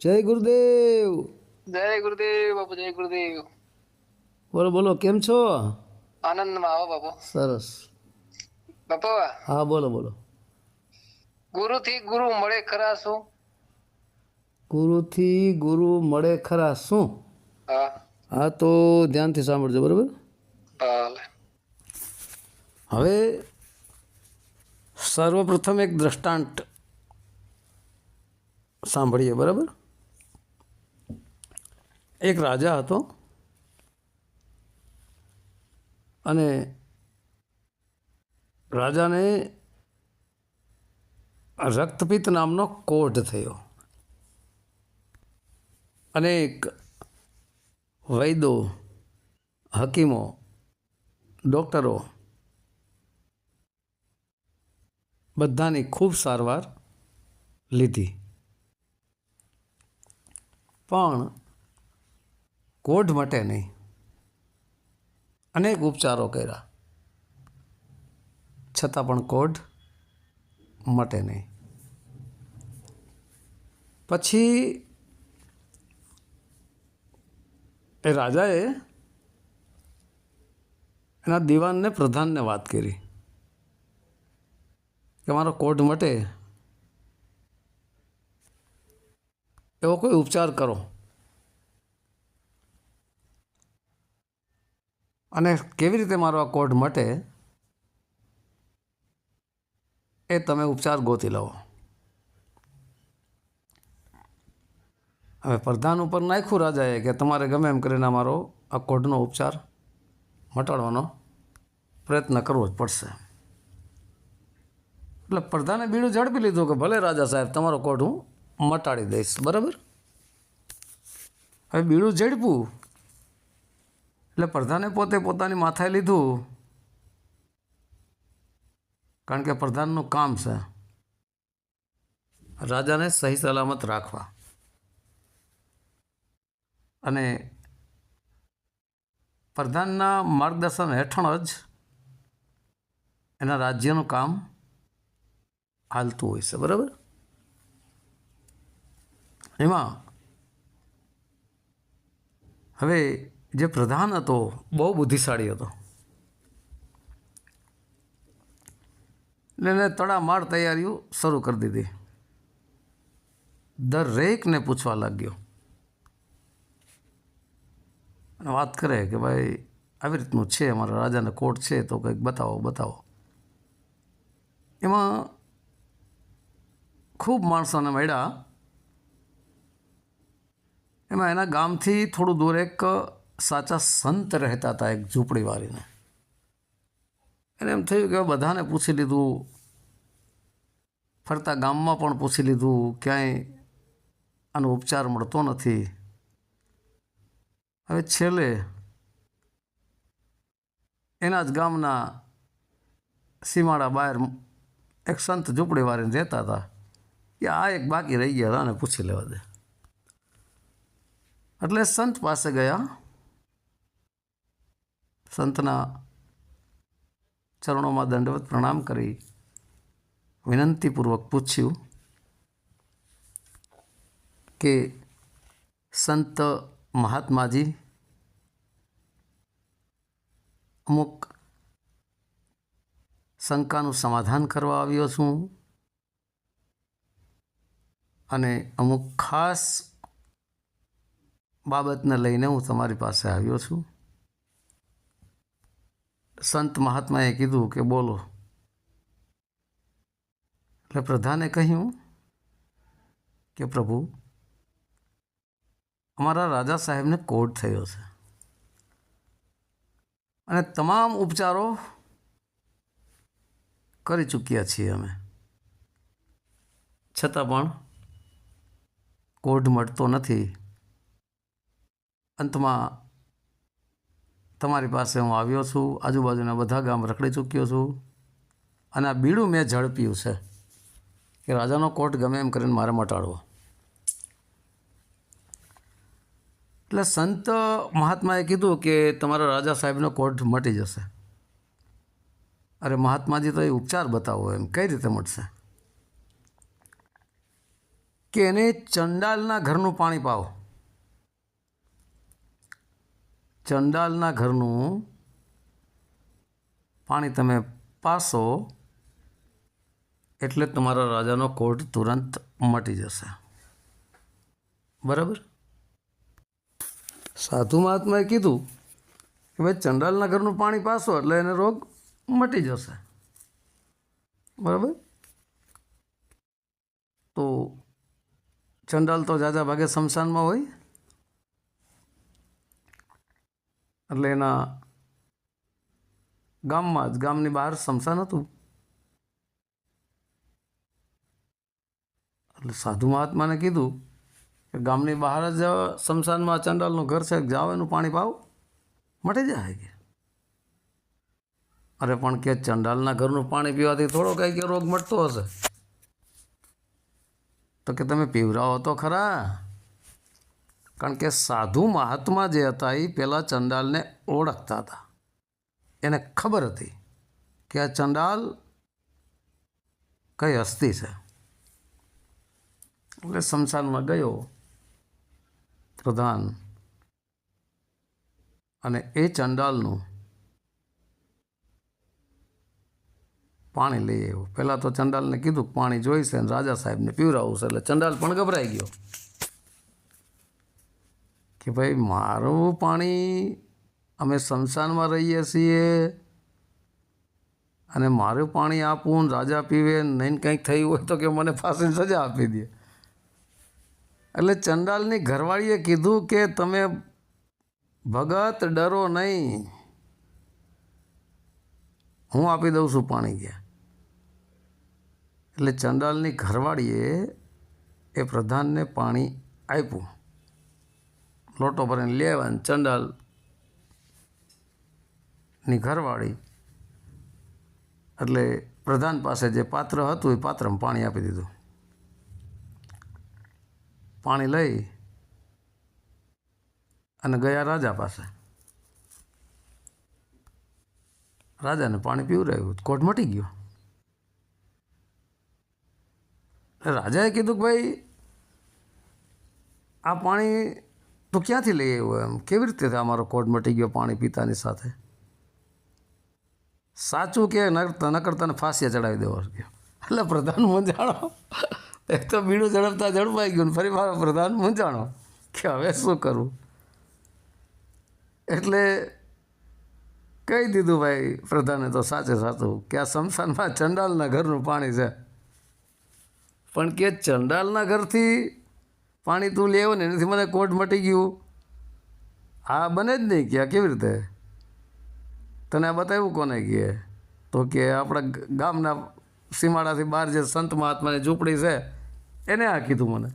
જય ગુરુદેવ. જય ગુરુદેવ બાપુ જય ગુરુદેવ. બોલો બોલો કેમ છો? આનંદમાં આવો બાપુ. સરસ. બાપુ? હા બોલો બોલો. ગુરુથી ગુરુ મળે ખરા શું? ગુરુથી ગુરુ મળે ખરા શું? હા. હા તો ધ્યાનથી સાંભળજો બરાબર? હવે સર્વપ્રથમ એક દ્રષ્ટાંત સાંભળીએ બરાબર? એક રાજા હતો. અને રાજાને રક્તપિત્ત નામનો કોઢ થયો. અનેક વૈદો, હકીમો, ડૉક્ટરો બધાની ખૂબ સારવાર લીધી. પણ કોઢ મટે નહીં. અનેક ઉપચારો કર્યા. છતાં પણ કોઢ મટે નહીં. પછી એ રાજાએ એના દિવાનને પ્રધાનને વાત કરી કે મારો કોઢ મટે. એવો કોઈ ઉપચાર કરો. અને કેવી રીતે મારો આ કોઢ મટે એ તમે ઉપચાર ગોતી લાવો. હવે પ્રધાન ઉપર નાખ્યું રાજાએ કે તમારે ગમે એમ કરીને મારો આ કોઢનો ઉપચાર મટાડવાનો પ્રયત્ન કરવો જ પડશે. એટલે પ્રધાને બીડું ઝડપી લીધું કે ભલે રાજા સાહેબ, તમારો કોઢ હું મટાડી દઈશ. બરાબર? હવે બીડું ઝડપું એટલે પ્રધાને પોતે પોતાની માથાએ લીધું? કારણ કે પ્રધાનનું કામ છે રાજાને સહી સલામત રાખવા. અને પ્રધાનના માર્ગદર્શન હેઠળ જ એના રાજ્યનું કામ હાલતું હોય છે, બરાબર? એમાં હવે જે પ્રધાન હતો, બહુ બુદ્ધિશાળી હતો. એટલે એને તડામાર તૈયારીઓ શરૂ કરી દીધી. દરેકને પૂછવા લાગ્યો. અને વાત કરે કે ભાઈ, આવી રીતનું છે, અમારા રાજાને કોર્ટ છે, તો કંઈક બતાવો બતાવો. એમાં ખૂબ માણસોને મળ્યા. એમાં એના ગામથી થોડું દૂર એક સાચા સંત રહેતા હતા એક ઝૂંપડીવાળીને એને એમ થયું કે બધાને પૂછી લીધું, ફરતા ગામમાં પણ પૂછી લીધું, ક્યાંય આનો ઉપચાર મળતો નથી. હવે છેલ્લે એના જ ગામના સીમાડા બહાર એક સંત ઝૂંપડીવાળીને રહેતા હતા. કે આ એક બાકી રહી ગયા હતા અને પૂછી લેવા દે. એટલે સંત પાસે ગયા. સંતના ચરણોમાં દંડવત પ્રણામ કરી વિનંતીપૂર્વક પૂછ્યું કે, સંત મહાત્માજી, અમુક શંકાનું સમાધાન કરવા આવ્યો છું અને અમુક ખાસ બાબતને લઈને હું તમારી પાસે આવ્યો છું. સંત મહાત્માએ કીધું કે બોલો. એટલે પ્રધાને કહ્યું કે પ્રભુ, અમારા રાજા સાહેબને કોડ થયો છે. અને તમામ ઉપચારો કરી ચૂક્યા છીએ અમે. છતાં પણ કોઢ મળતો નથી. અંતમાં તમારી પાસે હું આવ્યો છું, આજુબાજુના બધા ગામ રખડી ચૂક્યો છું અને આ બીડું મેં ઝડપ્યું છે કે રાજાનો કોટ ગમે એમ કરીને મારે મટાડવો એટલે સંત મહાત્માએ કીધું કે તમારા રાજા સાહેબનો કોટ મટી જશે. અરે મહાત્માજી તો એ ઉપચાર બતાવો એમ, કઈ રીતે મટશે? કે એને ચંડાલના ઘરનું પાણી પાવો. ચંડાલના ઘરનું પાણી તમે પાસો, એટલે તમારા રાજાનો કોટ તુરંત મટી જશે. બરાબર? સાધુ મહાત્માએ કીધું કે ભાઈ, ચંડાલના ઘરનું પાણી પાસો, એટલે એને રોગ મટી જશે. બરાબર? તો ચંડાલ તો જાજા ભાગે શમશાનમાં હોય. એટલે એના ગામમાં જ, ગામની બહાર શમશાન હતું. એટલે સાધુ મહાત્માને કીધું કે ગામની બહાર જ શમશાનમાં ચંડાલનું ઘર છે જાઓ એનું પાણી પાવ, મટી જાય કે? અરે પણ કે ચંડાલના ઘરનું પાણી પીવાથી થોડો કંઈ કે રોગ મટતો હશે? તો કે તમે પીવરાવો તો ખરા. કારણ કે સાધુ મહાત્મા જે હતા, એ પહેલાં ચંડાલને ઓળખતા હતા. એને ખબર હતી કે આ ચંડાલ કઈ હસ્તી છે. એટલે સ્મશાનમાં ગયો, પ્રધાન. અને એ ચંડાલનું પાણી લઈ આવ્યો. પહેલાં તો ચંડાલને કીધું પાણી જોઈશે અને રાજા સાહેબને પીવરાવવું છે એટલે ચંડાલ પણ ગભરાઈ ગયો. કે ભાઈ, મારું પાણી અમે સ્મશાનમાં રહીએ છીએ અને મારું પાણી આપવું રાજા પીવે, નહીં કંઈક થયું હોય તો કે મને ફાંસીની સજા આપી દે. એટલે ચંડાલની ઘરવાળીએ કીધું કે તમે ભગત, ડરો નહીં. હું આપી દઉં છું પાણી ગયા. એટલે ચંડાલની ઘરવાળીએ એ પ્રધાનને પાણી આપ્યું. લોટો ભરીને લેવા અને ચંડાલની ઘરવાળી એટલે પ્રધાન પાસે જે પાત્ર હતું એ પાત્રમાં પાણી આપી દીધું. પાણી લઈ અને ગયા રાજા પાસે. રાજાને પાણી પીવરાયું કોટ મટી ગયો. રાજાએ કીધું કે ભાઈ, આ પાણી તું ક્યાંથી લઈ આવ્યો એમ? કેવી રીતે અમારો કોટ મટી ગયો પાણી પીતાની સાથે? સાચું કે નકર કરતા ને ફાંસીએ ચડાવી દેવો એટલે પ્રધાન મૂંઝાણો. એક તો બીડું ઝડપતા ઝડપાઈ ગયું ને ફરી મારો પ્રધાન મૂંઝાણો. કે હવે શું કરવું એટલે કહી દીધું ભાઈ પ્રધાને તો સાચે સાચું કે આ શમશાનમાં ચંડાલના ઘરનું પાણી છે. પણ કે ચંડાલના ઘરથી પાણી તું લેવો ને એનાથી મને કોટ મટી ગયું. આ બને જ નહીં કે કેવી રીતે? તને આ બતાવ્યું કોને કહે તો કે આપણા ગામના સીમાડાથી બહાર જે સંત મહાત્માની ઝૂંપડી છે, એને આ કીધું મને.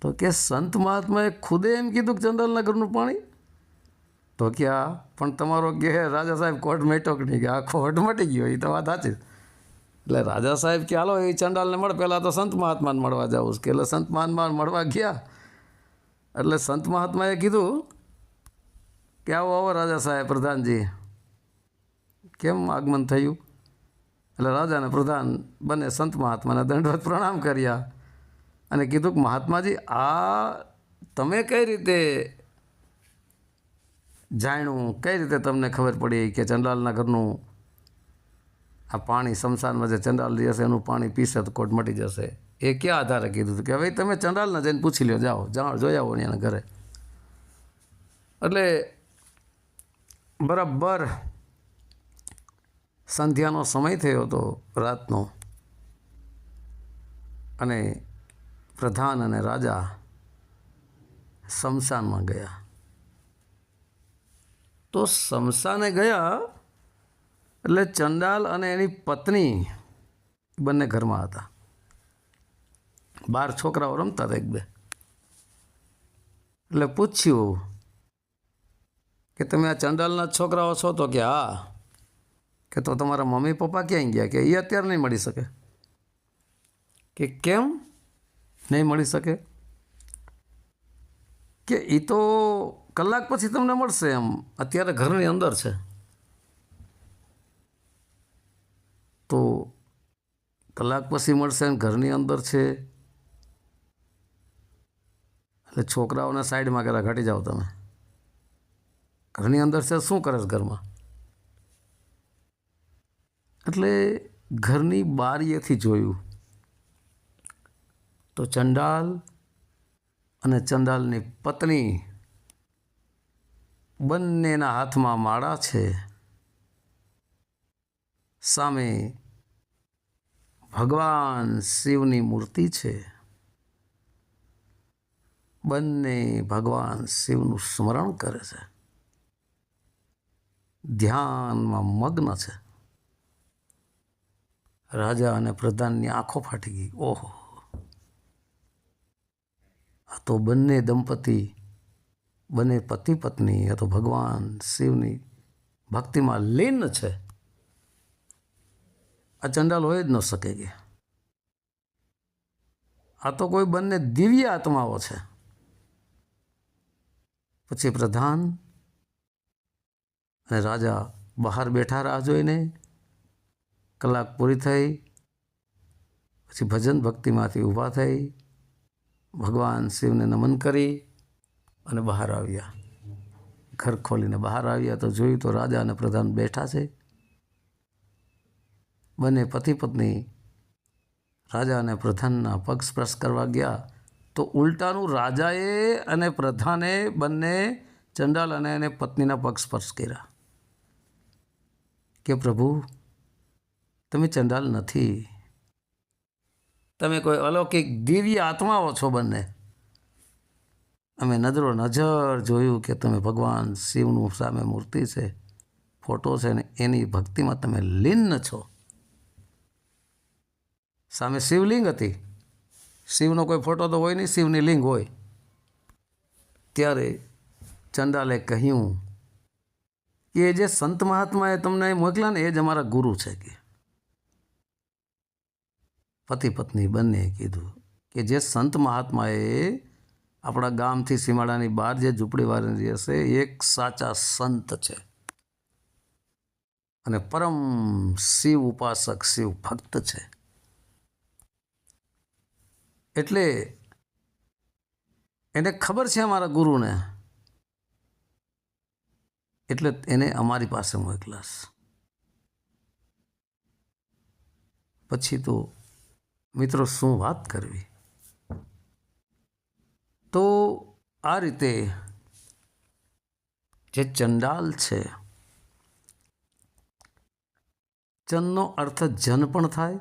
તો કે સંત મહાત્માએ ખુદે એમ કીધું કે ચંદલનગરનું પાણી? તો કે આ, પણ તમારો કે રાજા સાહેબ, કોટ મેટો કે નહીં? કે આ ખોટ મટી ગયો એ તો વાત સાચી એટલે રાજા સાહેબ કે, હાલો, એ ચંડાલને મળે પહેલાં તો સંત મહાત્માને મળવા છે. કે, એટલે સંત મહાત્મા મળવા ગયા. એટલે સંત મહાત્માએ કીધું કે, આવો આવો રાજા સાહેબ, પ્રધાનજી. કેમ આગમન થયું? એટલે રાજાને પ્રધાન બંને સંત મહાત્માને દંડવત પ્રણામ કર્યા અને કીધું કે, મહાત્માજી, આ તમે કઈ રીતે જાણ્યું? કઈ રીતે તમને ખબર પડી કે ચંડાલના ઘરનું આ પાણી શમશાનમાં જે ચંડાલ જશે એનું પાણી પીશે તો કોટ મટી જશે. એ ક્યાં આધારે કીધું કે ભાઈ તમે ચંડાલને જઈને પૂછી લો જાઓ જાઓ જોઈ આવો એના ઘરે. એટલે બરાબર સંધ્યાનો સમય થયો હતો રાતનો. અને પ્રધાન અને રાજા શમશાનમાં ગયા. તો શમશાને ગયા એટલે ચંડાલ અને એની પત્ની બંને ઘરમાં હતા. બાર છોકરાઓ રમતા હતા એક બે. એટલે પૂછ્યું કે તમે આ ચંડાલના છોકરાઓ છો તો કે હા. કે તો તમારા મમ્મી પપ્પા ક્યાંય ગયા? કે એ અત્યારે નહીં મળી શકે. કે કેમ નહીં મળી શકે? કે એ તો કલાક પછી તમને મળશે એમ. અત્યારે ઘરની અંદર છે. તો કલાક પછી મળશે ને ઘરની અંદર છે. એટલે છોકરાઓને સાઈડમાં કહેલા ઘટી જાઓ તમે. ઘરની અંદર છે, શું કરે ઘરમાં? એટલે ઘરની બારીએથી જોયું. તો ચંડાલ અને ચંડાલની પત્ની બંનેના હાથમાં માળા છે. સામે ભગવાન શિવની મૂર્તિ છે. બંને ભગવાન શિવનું સ્મરણ કરે છે. ધ્યાનમાં મગ્ન છે. રાજા અને પ્રધાનની આંખો ફાટી ગઈ. ઓહો. આ તો બંને દંપતી, બંને પતિ પત્ની આ તો ભગવાન શિવની ભક્તિમાં લીન છે. આ ચંડાલ હોય જ ન શકે કે. આ તો કોઈ બંને દિવ્ય આત્માઓ છે. પછી પ્રધાન અને રાજા બહાર બેઠા રાહ જોઈને કલાક પૂરી થઈ, પછી ભજન ભક્તિમાંથી ઊભા થઈ, ભગવાન શિવને નમન કરી અને બહાર આવ્યા. ઘર ખોલીને બહાર આવ્યા તો જોયું તો રાજા અને પ્રધાન બેઠા છે. બંને પતિ પત્ની રાજા અને પ્રધાનના પક્ષ કરવા ગયા, તો ઉલટાનું રાજાએ અને પ્રધાને બંને ચંડાલ અને એને પત્નીના પક્ષ સ્પર્શ કર્યા. કે પ્રભુ, તમે ચંડાલ નથી. તમે કોઈ અલૌકિક દિવ્ય આત્માઓ છો બંને. અમે નજરો નજર જોયું કે તમે ભગવાન શિવનું સામે મૂર્તિ છે, ફોટો છે ને એની ભક્તિમાં તમે લીન છો. સામે શિવલિંગ હતી. શિવનો કોઈ ફોટો તો હોય નહીં, શિવની લિંગ હોય. ત્યારે ચંડાલે કહ્યું કે જે સંત મહાત્માએ તમને મોકલ્યા ને, એ જ અમારા ગુરુ છે કે. પતિ પત્ની બંને કીધું કે જે સંત મહાત્માએ આપણા ગામથી સીમાડાની બહાર જે ઝૂંપડીવાળી રહેશે, એક સાચા સંત છે. અને પરમ શિવ ઉપાસક, શિવ ભક્ત છે. એટલે એને ખબર છે અમારા ગુરુને? એટલે એને અમારી પાસે મોકલાશ પછી તો, મિત્રો, શું વાત કરવી? તો આ રીતે જે ચંડાલ છે, ચંદનો અર્થ જન પણ થાય,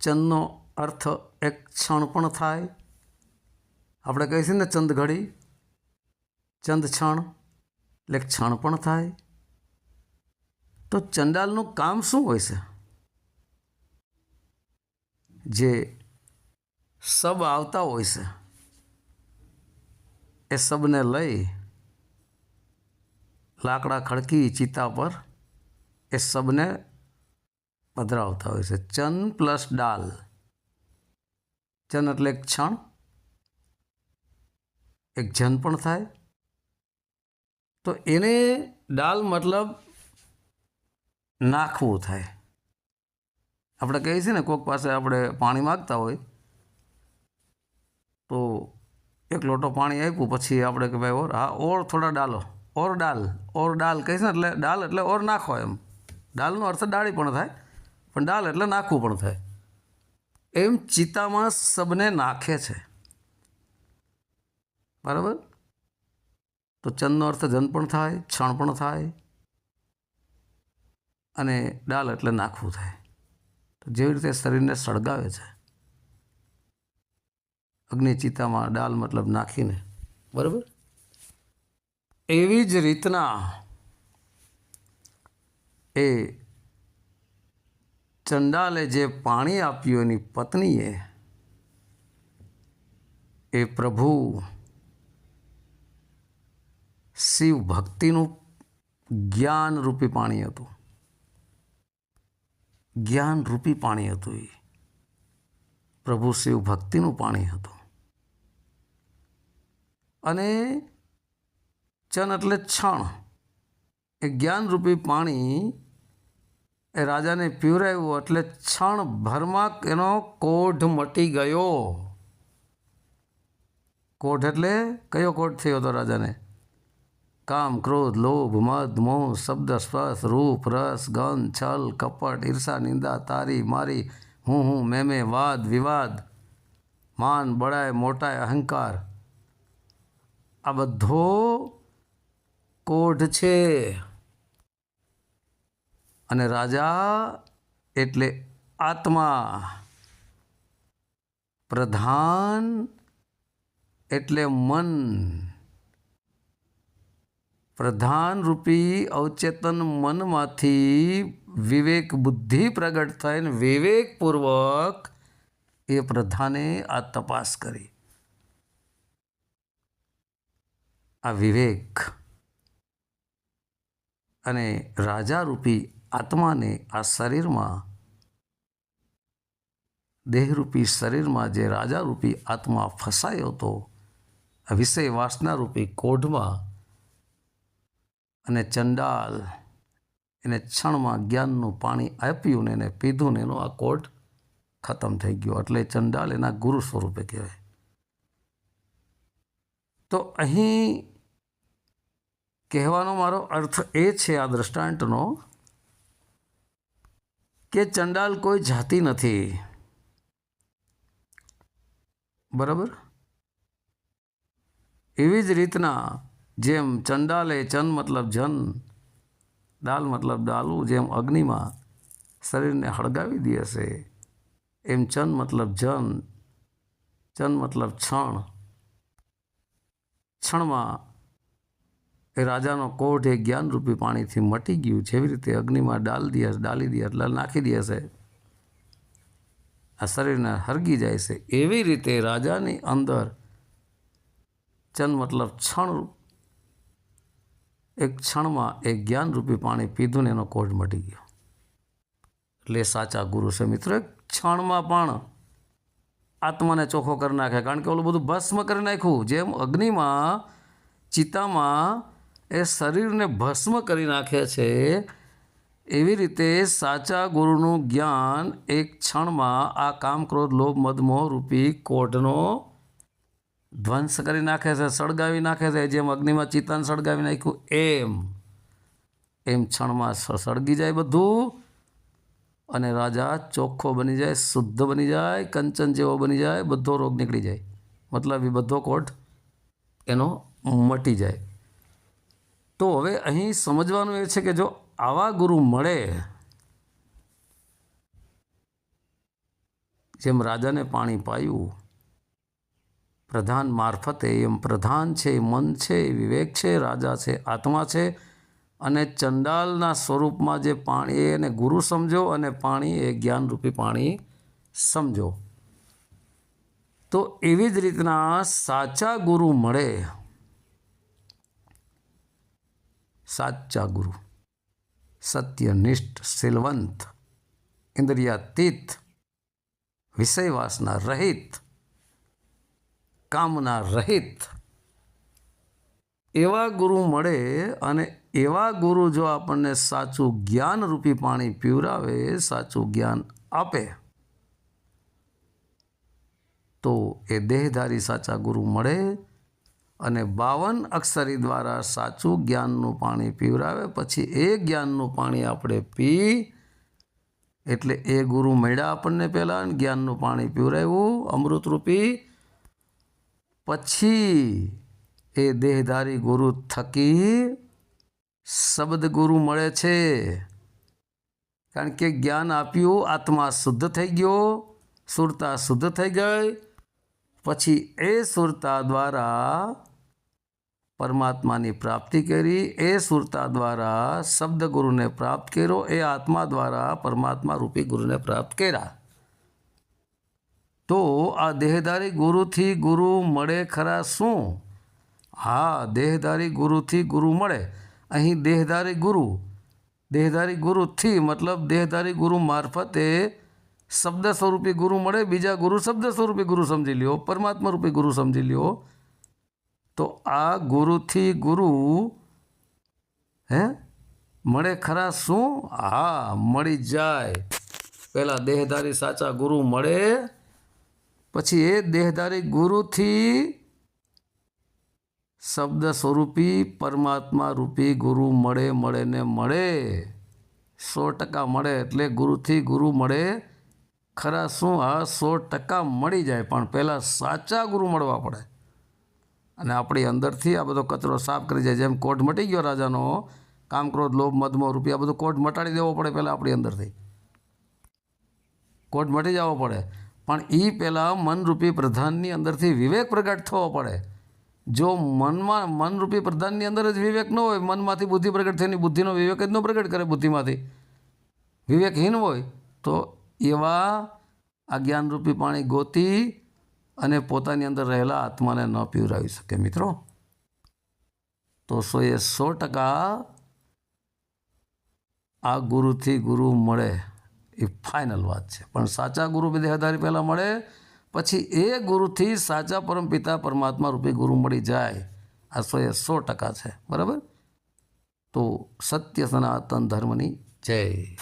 ચંદનો અર્થ એક ક્ષણ પણ થાય. આપણે કહીએ છીએ ને, ચંદ ઘડી. ચંદ ક્ષણ એટલે ક્ષણ પણ થાય. તો ચંડાલનું કામ શું હોય છે? જે સબ આવતા હોય છે, એ સબને લઈ લાકડા ખડકી ચિતા પર એ સબને પધરાવતા હોય છે. ચંદ પ્લસ ડાલ. ચન એટલે એક ક્ષણ, એક જન પણ થાય. તો એને ડાલ મતલબ નાખવું થાય. આપણે કહીએ છીએ ને કોઈક પાસે આપણે પાણી માગતા હોય, તો એક લોટો પાણી આપ્યું, પછી આપણે કે ભાઈ ઓર, હા, ઓર થોડા ડાલો, ઓર ડાલ ઓર ડાલ કહીશ ને, એટલે ડાલ એટલે ઓર નાખો એમ. ડાલનો અર્થ ડાળી પણ થાય, પણ ડાલ એટલે નાખવું પણ થાય. એમ ચિતામાં સબને નાખે છે. બરાબર? તો ચંદનો અર્થ જન પણ થાય, ક્ષણ પણ થાય, અને ડાલ એટલે નાખવું થાય. તો જેવી રીતે શરીરને સળગાવે છે. અગ્નિ ચિતામાં ડાલ મતલબ નાખીને. બરાબર? એવી જ રીતના એ ચંડાલે જે પાણી આપ્યું એની પત્નીએ, એ પ્રભુ શિવ ભક્તિનું જ્ઞાનરૂપી પાણી હતું. જ્ઞાનરૂપી પાણી હતું એ. પ્રભુ શિવ ભક્તિનું પાણી હતું. અને ચન એટલે છણ એ જ્ઞાનરૂપી પાણી એ રાજાને પીવરાવ્યું એટલે ક્ષણ ભરમાં એનો કોઢ મટી ગયો. કોઢ એટલે કયો કોઢ થયો હતો રાજાને? કામ, ક્રોધ, લોભ, મદ, મોહ, શબ્દ, સ્પર્શ, રૂપ, રસ, ગંધ, છલ, કપટ, ઈર્ષા, નિંદા, તારી, મારી, હું હું, મેં મેં, વાદ, વિવાદ, માન બળાય મોટાય અહંકાર. આ બધો કોઢ છે. અને રાજા એટલે આત્મા. પ્રધાન એટલે મન. પ્રધાન રૂપી અવચેતન મનમાંથી વિવેક બુદ્ધિ પ્રગટ થઈને વિવેકપૂર્વક એ પ્રધાને આ તપાસ કરી. આ વિવેક. અને રાજારૂપી આત્માને આ શરીરમાં, દેહરૂપી શરીરમાં જે રાજારૂપી આત્મા ફસાયો હતો, આ વિષય વાસનારૂપી કોઢમાં અને ચંડાલ એને ક્ષણમાં જ્ઞાનનું પાણી આપ્યું ને એને પીધું ને એનો આ કોઢ ખતમ થઈ ગયો. એટલે ચંડાલ એના ગુરુ સ્વરૂપે કહેવાય. તો અહીં કહેવાનો મારો અર્થ એ છે આ દ્રષ્ટાંતનો કે ચંડાલ કોઈ જાતિ નથી. બરાબર? એવી જ રીતના જેમ ચંડાલે ચંદ મતલબ જન દાલ મતલબ દાલું જેમ અગ્નિમાં શરીરને હળગાવી દે હશે, એમ ચંદ મતલબ જન, ચંદ મતલબ ક્ષણ. ક્ષણમાં એ રાજાનો કોઢ એ જ્ઞાનરૂપી પાણીથી મટી ગયું. જેવી રીતે અગ્નિમાં ડાલ દે, ડાલી દે એટલે નાખી દે હશે આ શરીરને હરગી જાય છે. એવી રીતે રાજાની અંદર ચંદ મતલબ ક્ષણ એક ક્ષણમાં એક જ્ઞાનરૂપી પાણી પીધું ને એનો કોઢ મટી ગયો. એટલે સાચા ગુરુ છે મિત્રો, એક ક્ષણમાં પણ આત્માને ચોખ્ખો કરી નાખે. કારણ કે ઓલું બધું ભસ્મ કરી નાખ્યું. જેમ અગ્નિમાં ચિતામાં એ શરીરને ભસ્મ કરી નાખે છે, એવી રીતે સાચા ગુરુનું જ્ઞાન એક ક્ષણમાં આ કામ ક્રોધ લોભ, મદમોહ રૂપી કોઢનો ધ્વંસ કરી નાખે છે, સળગાવી નાખે છે, જેમ અગ્નિમાં ચિતાન સળગાવી નાખ્યું, એમ. એમ ક્ષણમાં સળગી જાય બધું અને રાજા ચોખ્ખો બની જાય, શુદ્ધ બની જાય, કંચન જેવો બની જાય, બધો રોગ નીકળી જાય. મતલબ એ બધો કોટ એનો મટી જાય. તો હવે અહીં સમજવાનું એ છે કે જો આવા ગુરુ મળે, જેમ રાજાને પાણી પાયું, પ્રધાન મારફતે એમ પ્રધાન છે, મન છે, વિવેક છે, રાજા છે, આત્મા છે, અને ચંડાલના સ્વરૂપમાં જે પાણી એને ગુરુ સમજો અને પાણી એ જ્ઞાનરૂપી પાણી સમજો. તો એવી જ રીતના સાચા ગુરુ મળે સાચા ગુરુ. સત્યનિષ્ઠ શીલવંત ઇન્દ્રિયાતીત, વિષયવાસના રહિત, કામના રહિત. એવા ગુરુ મળે અને એવા ગુરુ જો આપણને સાચું જ્ઞાનરૂપી પાણી પીવરાવે, સાચું જ્ઞાન આપે, તો એ દેહધારી સાચા ગુરુ મળે અને બાવન અક્ષરી દ્વારા સાચું જ્ઞાનનું પાણી પીવરાવે, પછી એ જ્ઞાનનું પાણી આપણે પી, એટલે એ ગુરુ મળ્યા આપણને પહેલાં જ્ઞાનનું પાણી પીવરાવ્યું, અમૃતરૂપી. પછી એ દેહધારી ગુરુ થકી શબ્દ ગુરુ મળે છે. કારણ કે જ્ઞાન આપ્યું, આત્મા શુદ્ધ થઈ ગયો, સુરતા શુદ્ધ થઈ ગઈ, પછી એ સુરતા દ્વારા પરમાત્માની પ્રાપ્તિ કરી, એ સુરતા દ્વારા શબ્દ ગુરુને પ્રાપ્ત કર્યો, એ આત્મા દ્વારા પરમાત્મા રૂપી ગુરુને પ્રાપ્ત કર્યા. તો આ દેહધારી ગુરુથી ગુરુ મળે ખરા શું? હા, દેહધારી ગુરુથી ગુરુ મળે. અહીં દેહધારી ગુરુ, દેહધારી ગુરુથી મતલબ દેહધારી ગુરુ મારફતે શબ્દ સ્વરૂપી ગુરુ મળે, બીજા ગુરુ શબ્દ સ્વરૂપી ગુરુ સમજી લ્યો, પરમાત્મા રૂપી ગુરુ સમજી લ્યો. તો આ ગુરુથી ગુરુ, હે? મળે ખરા શું? હા, મળી જાય. પહેલાં દેહધારી સાચા ગુરુ મળે, પછી એ દેહધારી ગુરુથી શબ્દ સ્વરૂપી પરમાત્મા રૂપી ગુરુ મળે મળે ને મળે. સો ટકા મળે એટલે ગુરુથી ગુરુ મળે. ખરા શું? હા, સો ટકા મળી જાય. પણ પહેલાં સાચા ગુરુ મળવા પડે. અને આપણી અંદરથી આ બધો કચરો સાફ કરી જાય. જેમ કોટ મટી ગયો રાજાનો, કામ ક્રોધ લોભ મધમો રૂપિયા, બધું કોટ મટાડી દેવો પડે પહેલાં આપણી અંદરથી. કોટ મટી જવો પડે. પણ એ પહેલાં મનરૂપી પ્રધાનની અંદરથી વિવેક પ્રગટ થવો પડે. જો મનમાં, મનરૂપી પ્રધાનની અંદર જ વિવેક ન હોય, મનમાંથી બુદ્ધિ પ્રગટ થઈને બુદ્ધિનો વિવેક જ ન પ્રગટ કરે બુદ્ધિમાંથી. વિવેકહીન હોય તો એવા આ જ્ઞાનરૂપી પાણી ગોતી અને પોતાની અંદર રહેલા આત્માને ન પીવરાવી શકે, મિત્રો. તો સો એ સો ટકા આ ગુરુથી ગુરુ મળે એ ફાઇનલ વાત છે. પણ સાચા ગુરુ દેહધારી પહેલાં મળે, પછી એ ગુરુથી સાચા પરમપિતા પરમાત્મા રૂપી ગુરુ મળી જાય, આ સો એ સો ટકા છે. બરાબર? તો સત્ય સનાતન ધર્મની જય.